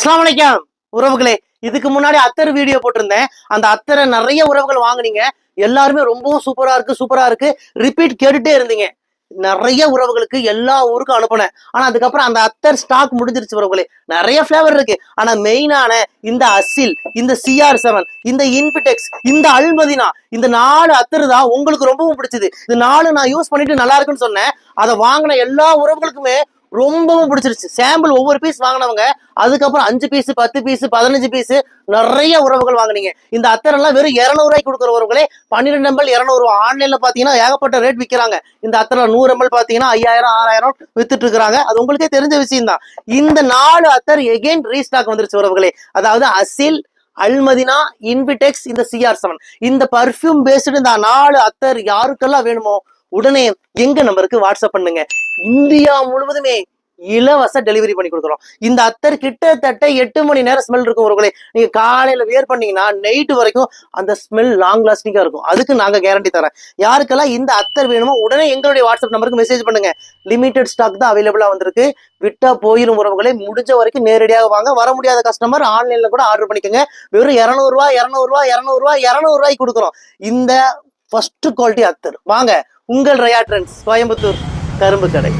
அஸ்லாம் வலைக்கம் உறவுகளே இதுக்கு முன்னாடி அத்தர் வீடியோ போட்டிருந்தேன். அந்த அத்தரை நிறைய உறவுகள் வாங்குனீங்க. எல்லாருமே ரொம்பவும் சூப்பரா இருக்கு சூப்பரா இருக்கு. ரிப்பீட் கேட்டுட்டே இருந்தீங்க. நிறைய உறவுகளுக்கு எல்லா ஊருக்கும் அனுப்புனேன். ஆனா அதுக்கப்புறம் அந்த அத்தர் ஸ்டாக் முடிஞ்சிருச்சு உறவுகளே. நிறைய ஃபிளேவர் இருக்கு. ஆனா மெயினான இந்த அசில் இந்த சிஆர் செவன் இந்த இன்பிடெக்ஸ் இந்த அல்மதினா இந்த நாலு அத்தர் தான் உங்களுக்கு ரொம்பவும் பிடிச்சது. இந்த நாலு நான் யூஸ் பண்ணிட்டு நல்லா இருக்குன்னு சொன்னேன். அதை வாங்கின எல்லா உறவுகளுக்குமே ரொம்பவும் பிடிச்சிருச்சு. சாம்பிள் ஒவ்வொரு பீஸ் வாங்கினவங்க அதுக்கப்புறம் அஞ்சு பீஸ் பத்து பீஸ் பதினஞ்சு பீஸ் நிறைய உறவுகள் வாங்குனீங்க. இந்த அத்தரெல்லாம் வெறும் இரநூறுவாய்க்கு கொடுக்குற உறவுகளே பன்னிரெண்டு எம்எல் இரநூறுவா ஆன்லைன்ல பாத்தீங்கன்னா ஏகப்பட்ட ரேட் விற்கிறாங்க இந்த அத்தரை நூறு எம்எல் பாத்தீங்கன்னா ஐயாயிரம் ஆறாயிரம் வித்துட்டு இருக்கிறாங்க. அது உங்களுக்கே தெரிஞ்ச விஷயம் தான் இந்த நாலு அத்தர் எகெயின் ரீஸ்டாக் வந்துருச்சு உறவுகளே. அதாவது அசில் அல்மதினா இன்விடெக்ஸ் இந்த சிஆர் செவன் இந்த பர்ஃப்யூம் பேஸ்டு இந்த நாலு அத்தர் யாருக்கெல்லாம் வேணுமோ உடனே எங்க நம்பருக்கு வாட்ஸ்அப் பண்ணுங்க. இந்தியா முழுவதுமே இலவச டெலிவரி பண்ணி கொடுக்குறோம். இந்த அத்தர் கிட்டத்தட்ட எட்டு மணி நேரம் ஸ்மெல் இருக்கும் உங்களே நீங்க காலையில வேர் பண்ணீங்கன்னா நைட்டு வரைக்கும் அந்த ஸ்மெல் லாங் லாஸ்டிங்கா இருக்கும். அதுக்கு நாங்க கேரண்டி தரேன் யாருக்கெல்லாம் இந்த அத்தர் வேணுமோ உடனே எங்களுடைய வாட்ஸ்அப் நம்பருக்கு மெசேஜ் பண்ணுங்க. லிமிடெட் ஸ்டாக் தான் அவைலபிளா வந்திருக்கு. விட்டா போயிடும் உறவுகளை. முடிஞ்ச வரைக்கும் நேரடியாக வாங்க. வர முடியாத கஸ்டமர் ஆன்லைன்ல கூட ஆர்டர் பண்ணிக்கோங்க. வெறும் இரநூறுவா இரநூறுவா இரநூறுவா இரநூறுவாய்க்கு கொடுக்குறோம். இந்த ஃபர்ஸ்ட் குவாலிட்டி அத்தர். வாங்க. உங்கள் ரயா ட்ரெண்ட்ஸ் கோயம்புத்தூர் கரும்பு கடை.